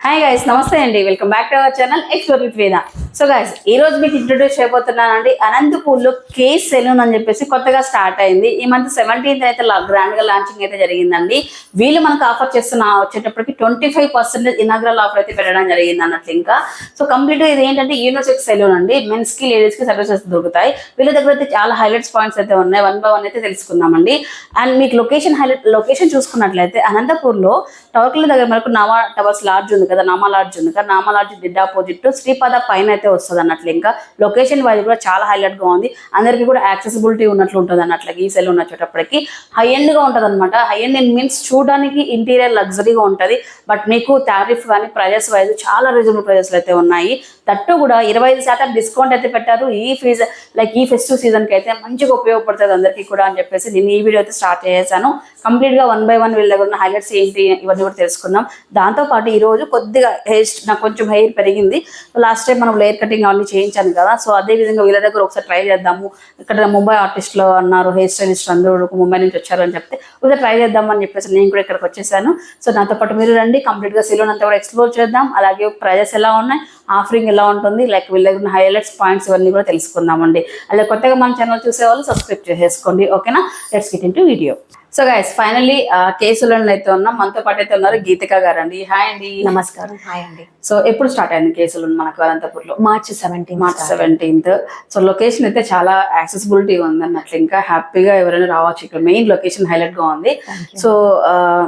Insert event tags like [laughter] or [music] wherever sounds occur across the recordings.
Hi guys నమస్తే అండి. Welcome back to our channel explore with Veda so guys ఈ రోజు మీకు ఇంట్రొడ్యూస్ చేయబోతున్నానండి అనంతపూర్లో కే సెలూన్ అని చెప్పేసి కొత్తగా స్టార్ట్ అయింది. ఈ మంత్ సెవెంటీన్త్ అయితే గ్రాండ్గా లాంచింగ్ అయితే జరిగిందండి. వీళ్ళు మనకు ఆఫర్ చేస్తున్న వచ్చేటప్పటికి twenty five percentage inaugural offer అయితే పెట్టడం జరిగింది అన్నట్లు ఇంకా. సో కంప్లీట్ ఇది ఏంటంటే యూనిసెక్స్ సెలూన్ అండి. మెన్స్కి లేడీస్కి సర్వీసెస్ దొరుకుతాయి. వీళ్ళ దగ్గర అయితే చాలా హైలైట్స్ పాయింట్స్ అయితే ఉన్నాయి. వన్ బై వన్ అయితే తెలుసుకుందామండి. అండ్ మీకు లొకేషన్ హైలైట్ లొకేషన్ చూసుకున్నట్లయితే అనంతపూర్లో టవర్ల దగ్గర మనకు నామా టవర్స్ లాడ్జ్ ఉంది కదా నామా లాడ్జ్ ఉంది కదా నామా లాడ్జ్ డిడ్ ఆపోజిట్ శ్రీపాద పైన అయితే వస్తుంది అన్నట్లు. ఇంకా లొకేషన్ వైజ్ కూడా చాలా హైలైట్గా ఉంది. అందరికీ కూడా యాక్సెసిబిలిటీ ఉన్నట్లు ఉంటుంది అన్నట్లు ఈ సెల్ ఉన్న వచ్చేటప్పటికి హై ఎండ్గా ఉంటుంది అనమాట హై ఎండ్ మీన్స్ చూడడానికి ఇంటీరియర్ లగ్జరీగా ఉంటుంది. బట్ మీకు టారిఫ్ కానీ ప్రైజెస్ వైజ్ చాలా రీజనబుల్ ప్రైజెస్లు అయితే ఉన్నాయి. తట్టు కూడా ఇరవై ఐదు శాతం డిస్కౌంట్ అయితే పెట్టారు. ఈ ఫీజ్ లైక్ ఈ ఫెస్టివ్ సీజన్కి అయితే మంచిగా ఉపయోగపడుతుంది అందరికీ కూడా అని చెప్పేసి నేను ఈ వీడియో అయితే స్టార్ట్ చేశాను కంప్లీట్గా వన్ బై వన్ వీళ్ళ దగ్గర ఉన్న హైలైట్స్ ఏంటి ఇవన్నీ కూడా తెలుసుకుందాం. దాంతో పాటు కొద్దిగా హెయిర్ నాకు కొంచెం హెయిర్ పెరిగింది. లాస్ట్ టైం మనం లేయర్ కటింగ్ అవన్నీ చేయించాను కదా. సో అదే విధంగా వీళ్ళ దగ్గర ఒకసారి ట్రై చేద్దాము. ఇక్కడ ముంబై ఆర్టిస్ట్లో అన్నారు హెయిర్ స్టైలిస్ట్ అందరూ ముంబై నుంచి వచ్చారు అని చెప్తే ఒకసారి ట్రై చేద్దామని చెప్పేసి నేను కూడా ఇక్కడికి వచ్చేసాను. సో నాతో పాటు మీరు రండి. కంప్లీట్గా సిలోన్ అంతా కూడా ఎక్స్ప్లోర్ చేద్దాం. అలాగే ప్రైజెస్ ఎలా ఉన్నాయి ఆఫరింగ్ ఎలా ఉంటుంది లైక్ వీళ్ళ దగ్గర హైలైట్స్ పాయింట్స్ ఇవన్నీ కూడా తెలుసుకుందామండి. అలాగే కొత్తగా మన ఛానల్ చూసే వాళ్ళు సబ్స్క్రైబ్ చేసేసుకోండి. ఓకేనా let's get into video so guys finally కేసులో అయితే ఉన్నాం. మనతో పాటు అయితే ఉన్నారు గీతిక గారు అండి హాయ్ అండి. నమస్కారం. హాయ్ అండి. సో ఎప్పుడు స్టార్ట్ అయింది కేసులు మనకు అనంతపూర్లో March seventeen March seventeenth so location అయితే చాలా యాక్సెసిబిలిటీ ఉంది అన్నట్లు ఇంకా హ్యాపీగా ఎవరైనా రావచ్చు. ఇక్కడ మెయిన్ లొకేషన్ హైలైట్గా ఉంది. సో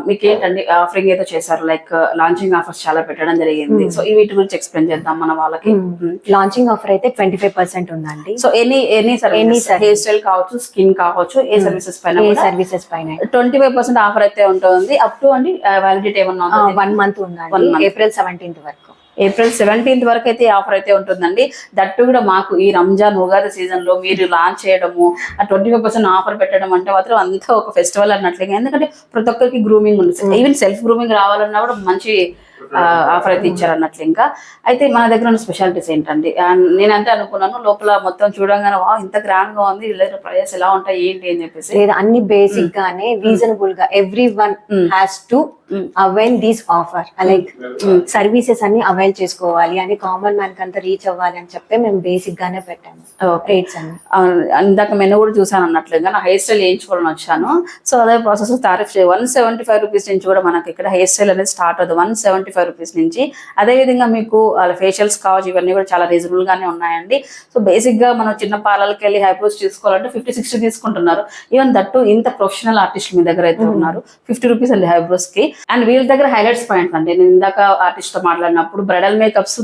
మీకు ఏంటండి ఆఫరింగ్ అయితే చేశారు? లైక్ లాంచింగ్ ఆఫర్స్ చాలా పెట్టడం జరిగింది. సో ఈ వీటి గురించి ఎక్స్ప్లెయిన్ చేద్దాం మన వాళ్ళకి. లాంచింగ్ ఆఫర్ అయితే ట్వంటీ ఫైవ్ పర్సెంట్ ఉందండి so any any service service. Hair style కావచ్చు స్కిన్ కావచ్చు ఏ సర్వీసెస్ ఏ పైన సర్వీసెస్ పైన ట్వంటీ ఫైవ్ పర్సెంట్ ఆఫర్ అయితే ఉంటుంది. అప్ టు అండి వ్యాలిడిటీ ఏమన్నా ఉంటుంది వన్ మంత్ ఉందండి. ఏప్రిల్ సెవెంటీన్త్ వరకు. ఏప్రిల్ సెవెంటీన్త్ వరకు అయితే ఆఫర్ అయితే ఉంటుందండి. దట్టు కూడా మాకు ఈ రంజాన్ ఉగాది సీజన్లో మీరు లాంచ్ చేయడము ఆ ట్వంటీ ఫైవ్ పర్సెంట్ ఆఫర్ పెట్టడం అంటే మాత్రం అంతా ఒక ఫెస్టివల్ అన్నట్లుగా. ఎందుకంటే ప్రతి ఒక్కరికి గ్రూమింగ్ ఉంది. ఈవెన్ సెల్ఫ్ గ్రూమింగ్ రావాలన్నా కూడా మంచి ఆఫర్ అయితే ఇచ్చారు. అన్నట్లు ఇంకా. అయితే మన దగ్గర ఉన్న స్పెషాలిటీస్ ఏంటండి? నేనంటే అనుకున్నాను లోపల మొత్తం చూడంగానే వా ఇంత గ్రాండ్గా ఉంది వీళ్ళ దగ్గర ప్రైజెస్ ఎలా ఉంటాయి ఏంటి? అని చెప్పేసి. లేదా అన్ని బేసిక్ గానే రీజనబుల్గా every one. Has to avail these offer. Like services అన్ని అవైల్ చేసుకోవాలి అని కామన్ మ్యాన్ కంతా రీచ్ అవ్వాలి అని చెప్పి మేము బేసిక్ గానే పెట్టాము. ఓకే. రేట్స్ అన్ని. ఆ, ఇందాక మెను కూడా చూసాను అన్నట్లుగా నా హెయిర్ స్టైల్ చేయించుకోవాలని వచ్చాను. సో అదే process tariff one seventy five rupees నుంచి కూడా మనకి ఇక్కడ హెయిర్ స్టైల్ అనేది స్టార్ట్ అవుతుంది. వన్ సెవెంటీ ఫైవ్ రూపీస్ నుంచి. అదే విధంగా మీకు వాళ్ళ ఫేషియల్స్ కావచ్చు ఇవన్నీ కూడా చాలా రీజనబుల్ గానే ఉన్నాయండి. సో బేసిక్గా మనం చిన్న పార్లర్కి వెళ్ళి హైబ్రోస్ తీసుకోవాలంటే ఫిఫ్టీ సిక్స్టీ తీసుకుంటున్నారు. ఈవెన్ దట్టు ఇంత ప్రొఫెషనల్ ఆర్టిస్ట్ మీ దగ్గర అయితే ఉన్నారు. ఫిఫ్టీ రూపీస్ అండి హైబ్రోస్కి. అండ్ వీళ్ళ దగ్గర హైలైట్స్ పాయింట్స్ అంటే నేను ఇందాక ఆర్టిస్ట్తో మాట్లాడినప్పుడు బ్రైడల్ మేకప్స్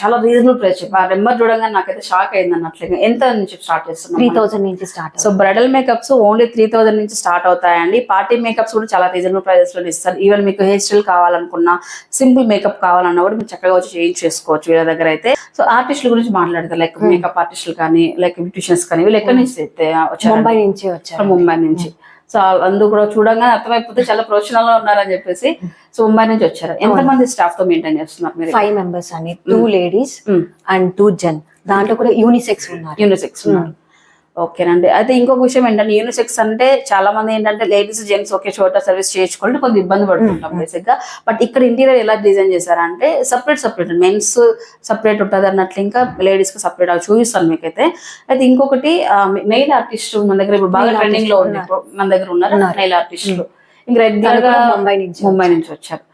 చాలా రీజనబుల్ ప్రైస్ చెప్పి. ఆ నెంబర్ చూడగానే నాకైతే షాక్ అయింది అన్నట్లుగా ఎంత నుంచి స్టార్ట్ త్రీ చేస్తున్నాం థౌసండ్ నుంచి start so bridal makeups only three thousand నుంచి స్టార్ట్ అవుతాయండి. పార్టీ మేకప్స్ కూడా చాలా రీజనబుల్ ప్రైజెస్లో ఇస్తారు. ఈవెన్ మీకు హెయిర్ స్టైల్ కావాలనుకున్నా సింపుల్ మేకప్ కావాలన్నా కూడా మీరు చక్కగా వచ్చి చేంజ్ చేసుకోవచ్చు వీళ్ళ దగ్గర అయితే. సో ఆర్టిస్టుల గురించి మాట్లాడతారు. లైక్ మేకప్ ఆర్టిస్టులు కానీ లైక్ బ్యూటిషియన్స్ కానీ వీళ్ళు ఎక్కడి నుంచి అయితే వచ్చారు? ముంబై నుంచి వచ్చారు. ముంబై నుంచి. సో అందుకు కూడా చూడంగానే అర్థమైపోతే చాలా ప్రొఫెషనల్గా ఉన్నారని చెప్పేసి సో ముంబై నుంచి వచ్చారు. ఎంత మంది స్టాఫ్తో మెయింటైన్ చేస్తున్నారు మీరు ఫైవ్ మెంబర్స్ అని. Two ladies. And two gents దాంట్లో కూడా యూనిసెక్స్ ఉన్నారు. యూనిసెక్స్ ఉన్నారు. ఓకేనండి. అయితే ఇంకొక విషయం ఏంటంటే యూనిసెక్స్ అంటే చాలా మంది ఏంటంటే లేడీస్ జెంట్స్ ఒకే చోట సర్వీస్ చేయించుకోవాలంటే కొంచెం ఇబ్బంది పడుతుంటాం బేసిక్గా. బట్ ఇక్కడ ఇంటీరియర్ ఎలా డిజైన్ చేశారంటే సపరేట్ సపరేట్ మెన్స్ సపరేట్ ఉంటుంది అన్నట్లు ఇంకా లేడీస్కి సపరేట్ అవి చూపిస్తాను మీకైతే. అయితే ఇంకొకటి నెయిల్ ఆర్టిస్ట్ మన దగ్గర ఇప్పుడు బాగా ట్రెండింగ్లో ఉంది. ఇప్పుడు మన దగ్గర ఉన్నారు ఉన్నారు. నెయిల్ ఆర్టిస్టులు ఇంకా రెగ్యులర్గా ముంబై నుంచి ముంబై నుంచి వచ్చారు.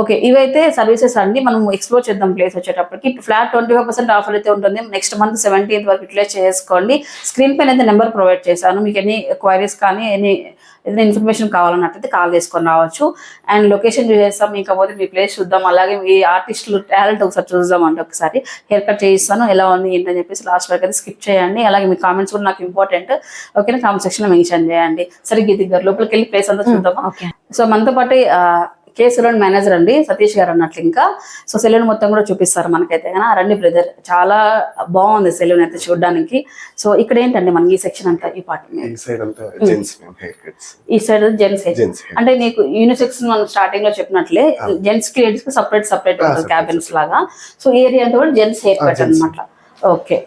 ఓకే ఇవైతే సర్వీసెస్ అండి మనం ఎక్స్ప్లోర్ చేద్దాం ప్లేస్ వచ్చేటప్పటికి. Flat twenty five percent offer అయితే ఉంటుంది. నెక్స్ట్ మంత్ సెవెంటీన్త్ వరకు యూటిలైజ్ చేసుకోండి. స్క్రీన్ పైన అయితే నెంబర్ ప్రొవైడ్ చేశాను. మీకు ఎనీ క్వైరీస్ కానీ ఎనీ ఏదైనా ఇన్ఫర్మేషన్ కావాలన్నట్టయితే కాల్ చేసుకొని రావచ్చు. అండ్ లొకేషన్ చూసేస్తాం. ఇకపోతే మీ ప్లేస్ చూద్దాం. అలాగే మీ ఆర్టిస్టులు టాలెంట్ ఒకసారి చూద్దాం అంటే ఒకసారి. హెయిర్ కట్ చేయిస్తాను. ఎలా ఉంది ఏంటని చెప్పేసి లాస్ట్ వరకు అయితే స్కిప్ చేయండి. అలాగే మీ కామెంట్స్ కూడా నాకు ఇంపార్టెంట్ ఓకేనా కామెంట్ సెక్షన్ మెన్షన్ చేయండి. సరే గీతి గారు లోపలికి వెళ్ళి ప్లేస్ అంతా చూద్దామా? ఓకే సో మనతో పాటు కే సెలూన్ మేనేజర్ అండి సతీష్ గారు అన్నట్లు ఇంకా. సో సెలూన్ మొత్తం కూడా చూపిస్తారు మనకైతే. కానీ రండి బ్రదర్ చాలా బాగుంది సెలూన్ అయితే చూడడానికి. సో ఇక్కడ ఏంటండి మనకి ఈ సెక్షన్ అంతా ఈ పార్ట్ ఈ సైడ్ అంతా జెంట్స్. అంటే నీకు యూనిసెక్స్ మనం స్టార్టింగ్లో చెప్పినట్లే జెంట్స్కి లేడీస్కి సపరేట్ సపరేట్ ఉంటుంది క్యాబిన్స్ లాగా. సో ఏరియా అంతా కూడా జెంట్స్ హెయిర్ కట్. అనమాట ఓకే.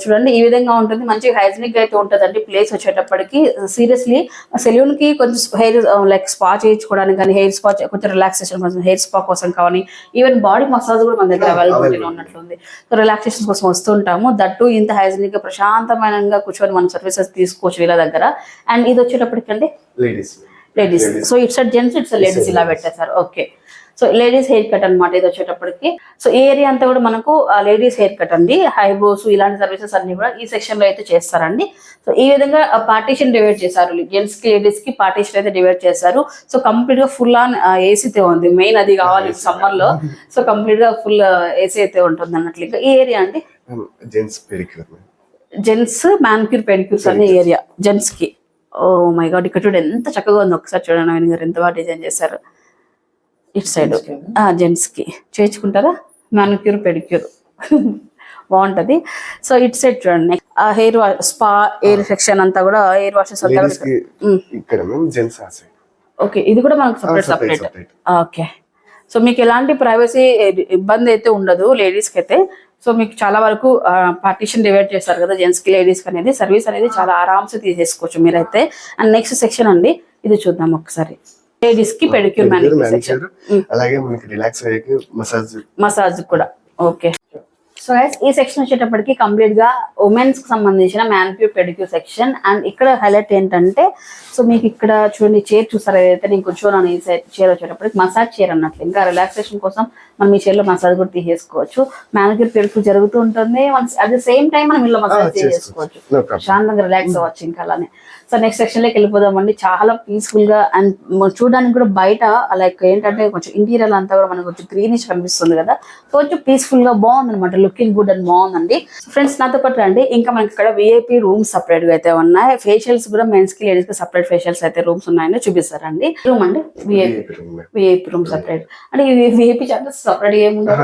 చూడండి ఈ విధంగా ఉంటుంది. మంచిగా హైజీనిక్గా అయితే ఉంటుంది అండి ప్లేస్ వచ్చేటప్పటికి సీరియస్లీ సెలూన్కి కొంచెం హెయిర్ లైక్ స్పా చేయించుకోవడానికి కానీ హెయిర్ స్పా కొంచెం రిలాక్సేషన్ కోసం హెయిర్ స్పా కోసం కానీ ఈవెన్ బాడీ మసాజ్ కూడా మన దగ్గర అవైలబిలిటీ ఉన్నట్లుంది సో రిలాక్సేషన్ కోసం వస్తుంటాము. దట్టు ఇంత హైజీనిక్గా ప్రశాంతమైనగా కూర్చొని మన సర్వీసెస్ తీసుకోవచ్చు వీళ్ళ దగ్గర. అండ్ ఇది వచ్చేటప్పటికి అంటే ladies ladies so it's gents it's ladies ఇలా పెట్టేశారు. Okay so ladies hair cut అన్నమాట ఇది వచ్చేటప్పటికి. సో ఈ ఏరియా అంతా కూడా మనకు లేడీస్ హెయిర్ కట్ అండి. హైబ్రోస్ ఇలాంటి సర్వీసెస్ అన్ని కూడా ఈ సెక్షన్లో అయితే చేస్తారండి. సో ఈ విధంగా పార్టీషన్ డివైడ్ చేశారు. జెంట్స్కి లేడీస్కి పార్టీషన్ అయితే డివైడ్ చేశారు. సో కంప్లీట్గా ఫుల్ ఆన్ ఏసీతే ఉంది. మెయిన్ అది కావాలి సమ్మర్లో సో కంప్లీట్గా ఫుల్ ఏసీ అయితే ఉంటుంది అన్నట్లు. ఇంకా ఈ ఏరియా అండి? Gents pedicure gents manicure pedicures అనే ఏరియా జెంట్స్కి ఓ మై గాడ్ ఇక్కడ చూడండి ఎంత చక్కగా ఉంది. ఒకసారి చూడండి ఆయన గారు ఎంత బాగా డిజైన్ చేశారు. ఇటు సైడ్. జెంట్స్కి. చేయించుకుంటారా? మ్యానిక్యూర్ పెడిక్యూర్ బాగుంటది. సో ఇటు సైడ్ చూడండి. ఆ హెయిర్ స్పా ఎయిర్ సెక్షన్ అంతా కూడా హెయిర్ వాషెస్ అంతా ఇక్కడ జెంట్స్ ఓకే ఇది కూడా మనకు సపరేట్ సపరేట్. ఓకే సో మీకు ఎలాంటి ప్రైవసీ ఇబ్బంది అయితే ఉండదు లేడీస్కి అయితే. సో మీకు చాలా వరకు పార్టీషన్ డివైడ్ చేస్తారు కదా జెంట్స్కి లేడీస్కి అనేది. సర్వీస్ అనేది చాలా ఆరామ్సే తీసేసుకోవచ్చు మీరైతే. అండ్ నెక్స్ట్ సెక్షన్ అండి. ఇది చూద్దాం ఒకసారి. లేడీస్కి పెడిక్యూర్ అలాగే మనకి రిలాక్స్ అయ్యాక మసాజ్ మసాజ్ కూడా. ఓకే సో గైస్ ఈ సెక్షన్ వచ్చేటప్పటికి కంప్లీట్గా ఉమెన్స్కి సంబంధించిన మ్యాన్క్యూర్ పెడిక్యూర్ సెక్షన్ అండ్ ఇక్కడ హైలైట్ ఏంటంటే సో మీకు ఇక్కడ చూడండి చైర్ చూసారు ఏదైతే నేను కూర్చోను ఈ చైర్ వచ్చేటప్పటికి మసాజ్ చైర్ అన్నట్లు. ఇంకా రిలాక్సేషన్ కోసం మనం ఈ చైర్లో మసాజ్ కూడా తీసేసుకోవచ్చు. మ్యాన్క్యూర్ పెడిక్యూర్ జరుగుతూ ఉంటుంది. అట్ ద సేమ్ టైం మనం ఇల్లు మసాజ్ చేసుకోవచ్చు నో ప్రాబ్లం శాంతంగా రిలాక్స్ అవ్వచ్చు ఇంకా అలానే. సో నెక్స్ట్ సెక్షన్లోకి వెళ్ళిపోదామండి. చాలా పీస్ఫుల్గా అండ్ చూడడానికి కూడా బయట లైక్ ఏంటంటే కొంచెం ఇంటీరియర్ అంతా కూడా మనకు కొంచెం గ్రీనిష్ కనిపిస్తుంది కదా. కొంచెం పీస్ఫుల్గా బాగుంది అనమాట లుకింగ్ గుడ్ అండ్ బాగుందండి. ఫ్రెండ్స్ నాతో పాటు రండి. ఇంకా మనకి ఇక్కడ విఐపి రూమ్స్ సపరేట్గా అయితే ఉన్నాయి. ఫేషియల్స్ కూడా మెన్స్కి లేడీస్కి సపరేట్ ఫేషియల్స్ అయితే రూమ్స్ ఉన్నాయని చూపిస్తారండి. రూమ్ అండి. విఐపి విఐపి రూమ్ సపరేట్ అంటే విఐపి చార్జెస్ సపరేట్ ఏముండదు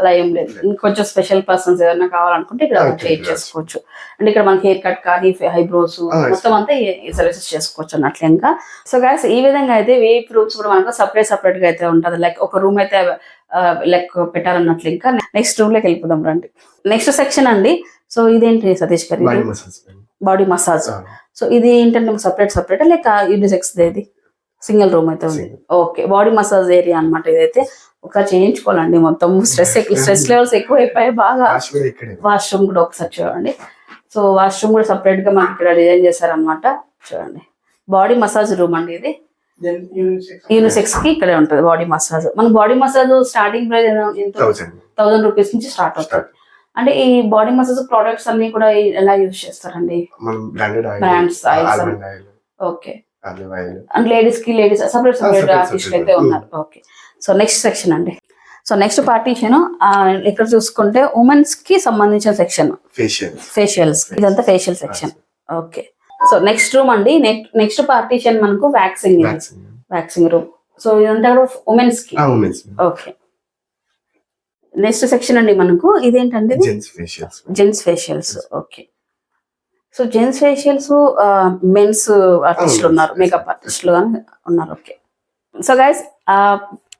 అలా ఏం లేదు. ఇంకొంచెం స్పెషల్ పర్సన్స్ ఏదైనా కావాలనుకుంటే ఇక్కడ చేంజ్ చేసుకోవచ్చు. అంటే ఇక్కడ మనకి హెయిర్ కట్ కానీ ఐబ్రోస్ Ah, మొత్తం అంతా సర్వీసెస్ చేసుకోవచ్చు అన్నట్లు ఇంకా. సో గాయస్ ఈ విధంగా అయితే వేప్ రూమ్స్ కూడా మనకు సపరేట్ సపరేట్గా అయితే ఉంటది. లైక్ ఒక రూమ్ అయితే లైక్ పెట్టారన్నట్లు ఇంకా నెక్స్ట్ రూమ్లోకి వెళ్ళిపోదాం రండి. నెక్స్ట్ సెక్షన్ అండి. సో ఇదేంటి సతీష్ గారు బాడీ మసాజ్ సో ఇది ఏంటంటే సపరేట్ సపరేట్ లేక యూనిసెక్స్ ఇది? సింగిల్ రూమ్ అయితే ఉంది. ఓకే బాడీ మసాజ్ ఏరియా అన్నమాట ఇదైతే. ఒకసారి చేయించుకోవాలండి మొత్తం. స్ట్రెస్ స్ట్రెస్ లెవెల్స్ ఎక్కువ అయిపోయాయి బాగా వాష్రూమ్ కూడా ఒకసారి చూడండి. సో వాష్రూమ్ కూడా సపరేట్గా మనకి ఇక్కడ డిజైన్ చేశారనమాట చూడండి. బాడీ మసాజ్ రూమ్ అండి ఇది. యూనిసెక్స్కి ఇక్కడే ఉంటుంది బాడీ మసాజ్ మన బాడీ మసాజ్ స్టార్టింగ్ ప్రైస్ ఎంత? థౌసండ్ రూపీస్ నుంచి స్టార్ట్ అవుతుంది. అంటే ఈ బాడీ మసాజ్ ప్రోడక్ట్స్ అన్ని కూడా ఎలా యూజ్ చేస్తారండి? ఆయిల్ ఓకే అండ్ లేడీస్కి లేడీస్ సపరేట్ సపరేట్ ఆర్టిస్ట్. అయితే ఉన్నారు. ఓకే సో నెక్స్ట్ సెక్షన్ అండి. సో నెక్స్ట్ పార్టీషన్ ఇక్కడ చూసుకుంటే ఉమెన్స్కి సంబంధించిన సెక్షన్ ఫేషియల్ ఫేషియల్స్ ఇదంతా facial section okay so next room అండి. నెక్స్ట్ పార్టీషన్ మనకు వ్యాక్సింగ్ వ్యాక్సింగ్ రూమ్ సో ఇదంతా ఉమెన్స్కి? ఓకే. నెక్స్ట్ సెక్షన్ అండి మనకు. ఇదేంటండి gents facials okay. So gents facials men's ఆర్టిస్టులు ఉన్నారు. మేకప్ ఆర్టిస్టులు ఉన్నారు. Okay. So guys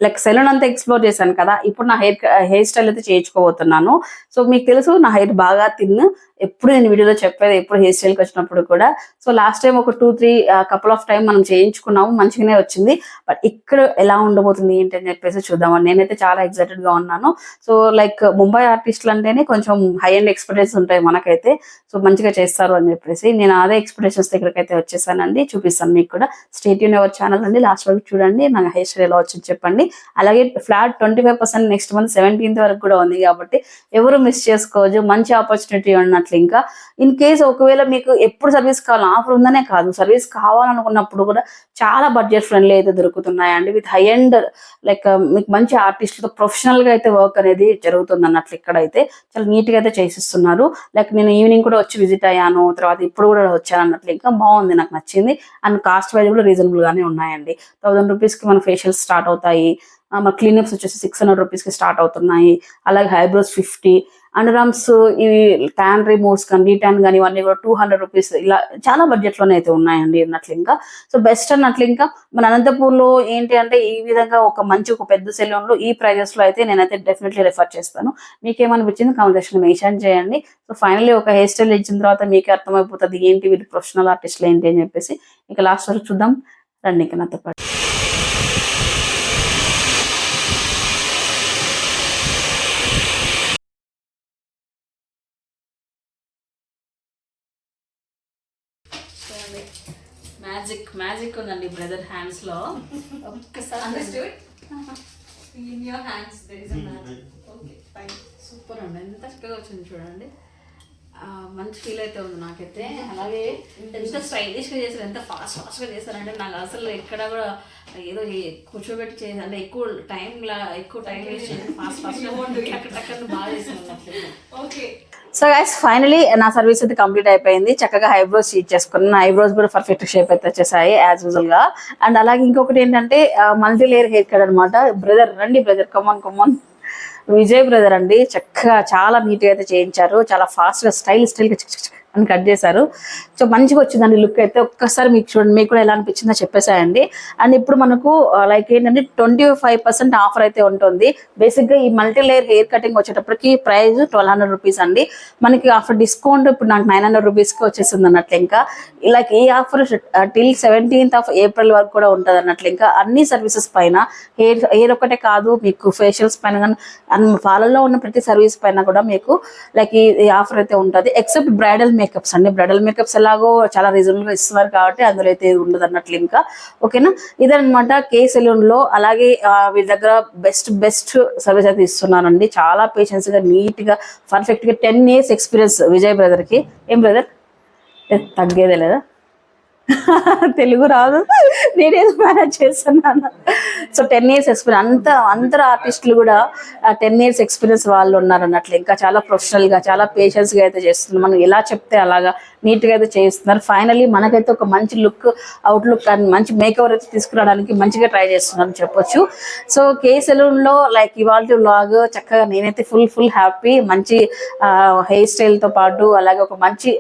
like salon అంతా ఎక్స్ప్లోర్ చేశాను కదా. ఇప్పుడు నా హెయిర్ హెయిర్ స్టైల్ అయితే చేయించుకోబోతున్నాను. సో మీకు తెలుసు నా హెయిర్ బాగా తిన్ ఎప్పుడు నేను వీడియోలో చెప్పేది ఎప్పుడు హెయిర్ స్టైల్కి వచ్చినప్పుడు కూడా. సో లాస్ట్ టైం ఒక two three couple of time మనం చేయించుకున్నాము మంచిగానే వచ్చింది. బట్ ఇక్కడ ఎలా ఉండబోతుంది ఏంటి అని చెప్పేసి చూద్దామని నేనైతే చాలా ఎక్సైటెడ్గా ఉన్నాను. సో లైక్ ముంబై ఆర్టిస్టులు అంటేనే కొంచెం హై అండ్ ఎక్స్పెక్టేషన్స్ ఉంటాయి మనకైతే. సో మంచిగా చేస్తారు అని చెప్పేసి నేను అదే ఎక్స్పెక్టేషన్స్ దగ్గరకైతే వచ్చేసానండి. చూపిస్తాను మీకు కూడా. స్టేట్ యూన్ ఎవర్ ఛానల్ అండి. లాస్ట్ వరకు చూడండి. నా హెయిర్ స్టైల్ ఎలా వచ్చింది చెప్పండి. అలాగే flat twenty five percent next month seventeenth వరకు కూడా ఉంది కాబట్టి ఎవరు మిస్ చేసుకోవచ్చు. మంచి ఆపర్చునిటీ ఉన్నట్లు ఇంకా ఇన్ కేస్ ఒకవేళ మీకు ఎప్పుడు సర్వీస్ కావాలి ఆఫర్ ఉందనే కాదు. సర్వీస్ కావాలనుకున్నప్పుడు కూడా చాలా బడ్జెట్ ఫ్రెండ్లీ అయితే దొరుకుతున్నాయండి with high and like uh, మీకు మంచి ఆర్టిస్టులతో ప్రొఫెషనల్గా అయితే వర్క్ అనేది జరుగుతుంది అన్నట్లు ఇక్కడైతే చాలా నీట్గా అయితే చేసిస్తున్నారు. లైక్ నేను ఈవినింగ్ కూడా వచ్చి విజిట్ అయ్యాను. తర్వాత ఇప్పుడు కూడా వచ్చాను అన్నట్లు ఇంకా బాగుంది నాకు నచ్చింది. అండ్ కాస్ట్ వైజ్ కూడా రీజనబుల్గానే ఉన్నాయండి. థౌసండ్ రూపీస్కి మన ఫేషియల్ స్టార్ట్ అవుతాయి. మన క్లీనప్స్ వచ్చేసి సిక్స్ హండ్రెడ్ రూపీస్కి స్టార్ట్ అవుతున్నాయి. అలాగే హైబ్రోస్ ఫిఫ్టీ అండరామ్స్ ఇవి ట్యాన్ రిమూవ్స్ కానీ డీటాన్ కానీ ఇవన్నీ కూడా టూ హండ్రెడ్ రూపీస్ ఇలా చాలా బడ్జెట్లోనే అయితే ఉన్నాయండి అన్నట్లు ఇంకా సో బెస్ట్ అన్నట్లు ఇంకా మన అనంతపూర్లో ఏంటి అంటే ఈ విధంగా ఒక మంచి ఒక పెద్ద సెలూన్లో ఈ ప్రైజెస్లో అయితే నేనైతే డెఫినెట్లీ రిఫర్ చేస్తాను. మీకేమనిపించింది? కామెంట్ సెక్షన్ మెన్షన్ చేయండి. సో ఫైనల్లీ ఒక హెయిర్ స్టైల్ ఇచ్చిన తర్వాత మీకే అర్థమైపోతుంది ఏంటి వీటి ప్రొఫెషనల్ ఆర్టిస్టులు ఏంటి అని చెప్పేసి. ఇక లాస్ట్ వరకు చూద్దాం. రండి ఇక నాతో పాటు. మ్యాజిక్ మ్యాజిక్ ఉందండి బ్రదర్ హ్యాండ్స్లో ఒక్కసారి In your hands, there is a magic. Okay fine super అండి. ఎంత చక్కగా వచ్చింది చూడండి. ఆ, మంచి ఫీల్ అయితే ఉంది నాకైతే. అలాగే ఎంత స్టైలిష్గా చేశారు ఎంత ఫాస్ట్ ఫాస్ట్గా చేశారంటే నాకు అసలు ఎక్కడ కూడా ఏదో కూర్చోబెట్టి చేసి అంటే ఎక్కువ టైం లా ఎక్కువ టైం వేస్ట్ ఫాస్ట్ ఫాస్ట్ టక్ టక్ అని బాగా చేశాను [laughs] Okay. సో గైస్ ఫైనలీ నా సర్వీస్ అయితే కంప్లీట్ అయిపోయింది. చక్కగా ఐబ్రోస్ షీట్ చేసుకున్నాను. నా ఐబ్రోస్ కూడా పర్ఫెక్ట్ షేప్ అయితే వచ్చేసాయి యాజ్ యూజువల్గా. అండ్ అలాగే ఇంకొకటి ఏంటంటే మల్టీ లేయర్ హెయిర్ కట్ అనమాట బ్రదర్ రండి brother come on come on Vijay brother అండి. చక్కగా చాలా నీట్గా అయితే చేయించారు. చాలా ఫాస్ట్గా స్టైల్ స్టైల్గా చిక్ చిక్. అని కట్ చేశారు. సో మంచిగా వచ్చిందండి లుక్ అయితే. ఒక్కసారి మీకు చూడండి మీకు కూడా ఎలా అనిపించిందో చెప్పేసాయండి. అండ్ ఇప్పుడు మనకు లైక్ ఏంటంటే ట్వంటీ ఫైవ్ పర్సెంట్ ఆఫర్ అయితే ఉంటుంది. బేసిక్గా ఈ మల్టీ లేయర్ హెయిర్ కటింగ్ వచ్చేటప్పటికి ప్రైస్ ట్వెల్వ్ హండ్రెడ్ రూపీస్ అండి. మనకి ఆఫర్ డిస్కౌంట్ ఇప్పుడు నాకు నైన్ హండ్రెడ్ రూపీస్కి వచ్చేసింది అన్నట్లు ఇంకా. లైక్ ఈ offer till seventeenth of April వరకు కూడా ఉంటుంది అన్నట్లు ఇంకా. అన్ని సర్వీసెస్ పైన హెయిర్ హెయిర్ ఒకటే కాదు మీకు ఫేషియల్స్ పైన కానీ అన్ని పాలల్లో ఉన్న ప్రతి సర్వీస్ పైన కూడా మీకు లైక్ ఈ ఆఫర్ అయితే ఉంటుంది. ఎక్సెప్ట్ బ్రైడల్ మేకప్స్ అండి బ్రైడల్ మేకప్స్ ఎలాగో చాలా రీజనబుల్గా ఇస్తున్నారు కాబట్టి అందులో అయితే ఉండదు అన్నట్లు ఇంకా. ఓకేనా ఇదనమాట కే సెలూన్లో అలాగే వీళ్ళ దగ్గర బెస్ట్ బెస్ట్ సర్వీస్ అయితే ఇస్తున్నానండి. చాలా పేషెన్స్గా నీట్గా పర్ఫెక్ట్గా టెన్ ఇయర్స్ ఎక్స్పీరియన్స్ విజయ్ బ్రదర్కి. ఏం బ్రదర్ తగ్గేదే లేదా? తెలుగు రాదు. నేనేదో మేనేజ్ చేస్తున్నాను. సో టెన్ ఇయర్స్ ఎక్స్పీరియన్స్ అంత అందరు ఆర్టిస్టులు కూడా టెన్ ఇయర్స్ ఎక్స్పీరియన్స్ వాళ్ళు ఉన్నారు అన్నట్లు ఇంకా చాలా ప్రొఫెషనల్గా చాలా పేషెన్స్గా అయితే చేస్తున్నారు. మనం ఎలా చెప్తే అలాగా నీట్గా అయితే చేస్తున్నారు. ఫైనలీ మనకైతే ఒక మంచి లుక్ అవుట్ లుక్ అండ్ మంచి మేకవర్ అయితే తీసుకురావడానికి మంచిగా ట్రై చేస్తున్నాను చెప్పొచ్చు. సో కే సెలూన్లో లైక్ ఇవాళ వ్లాగ్ చక్కగా నేనైతే ఫుల్ ఫుల్ హ్యాపీ మంచి హెయిర్ స్టైల్తో పాటు అలాగే ఒక మంచి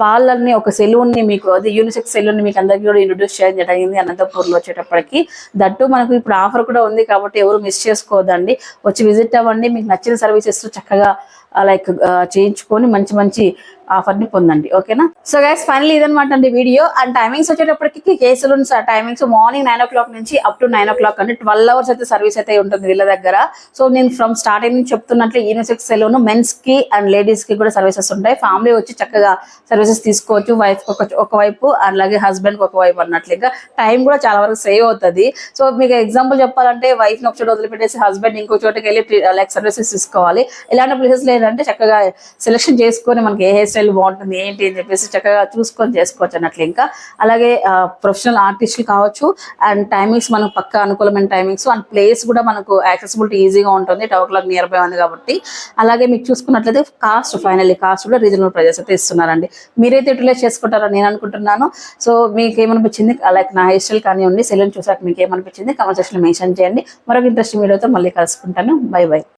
పార్లర్ని ఒక సెలూన్ని మీకు అది యూనిసెక్స్ సెలూన్ని మీకు అందరికీ కూడా ఇంట్రొడ్యూస్ చేయడం జరిగింది అనంతపూర్లో వచ్చేటప్పటికి. దట్టు మనకు ఇప్పుడు ఆఫర్ కూడా ఉంది కాబట్టి ఎవరు మిస్ చేసుకోవద్దండి. వచ్చి విజిట్ అవ్వండి. మీకు నచ్చిన సర్వీసెస్ చక్కగా లైక్ చేయించుకొని మంచి మంచి ఆఫర్ని పొందండి. ఓకేనా? సో గైస్ ఫైనల్ ఇదనమాట అండి వీడియో. అండ్ టైమింగ్స్ వచ్చేటప్పటికి కేసులు sir timings morning nine o'clock నుంచి up to nine o'clock అంటే ట్వెల్వ్ అవర్స్ అయితే సర్వీస్ అయితే ఉంటుంది వీళ్ళ దగ్గర. సో నేను ఫ్రమ్ స్టార్టింగ్ నుంచి చెప్తున్నట్లు యూనిసెక్స్ సెలూన్ మెన్స్కి అండ్ లేడీస్కి కూడా సర్వీసెస్ ఉంటాయి. ఫ్యామిలీ వచ్చి చక్కగా సర్వీసెస్ తీసుకోవచ్చు. వైఫ్ ఒక ఒకవైపు అలాగే హస్బెండ్కి ఒకవైపు అన్నట్లు ఇంకా టైం కూడా చాలా వరకు సేవ్ అవుతుంది. సో మీకు ఎగ్జాంపుల్ చెప్పాలంటే వైఫ్ని ఒక చోట వదిలిపెట్టేసి హస్బెండ్ ఇంకో చోటకి వెళ్ళి లైక్ సర్వీసెస్ తీసుకోవాలి. ఇలాంటి ప్లేసెస్ ఏంటంటే చక్కగా సెలెక్షన్ చేసుకొని మనకి ఏ హెయిర్ స్టైల్ బాగుంటుంది ఏంటి అని చెప్పేసి చక్కగా చూసుకొని చేసుకోవచ్చు అన్నట్లు ఇంకా. అలాగే ప్రొఫెషనల్ ఆర్టిస్టులు కావచ్చు అండ్ టైమింగ్స్ మనకు పక్క అనుకూలమైన టైమింగ్స్ అండ్ ప్లేస్ కూడా మనకు యాక్సెసిబిలిటీ ఈజీగా ఉంటుంది టవర్ క్లాక్ నియర్ బై ఉంది కాబట్టి. అలాగే మీకు చూసుకున్నట్లయితే కాస్ట్ ఫైనల్లీ కాస్ట్ కూడా రీజనబుల్ ప్రైజెస్ అయితే ఇస్తున్నారండి. మీరైతే యూటిలైజ్ చేసుకుంటారని నేను అనుకుంటున్నాను. సో మీకు ఏమనిపించింది? లైక్ నా హెయిర్ స్టైల్ కానివ్వండి సెలూన్ చూసాక మీకు ఏమనిపించింది? కామెంట్ సెక్షన్లో మెన్షన్ చేయండి. మరొక ఇంట్రెస్టింగ్ వీడియోతో మళ్ళీ కలుసుకుంటాను. Bye bye.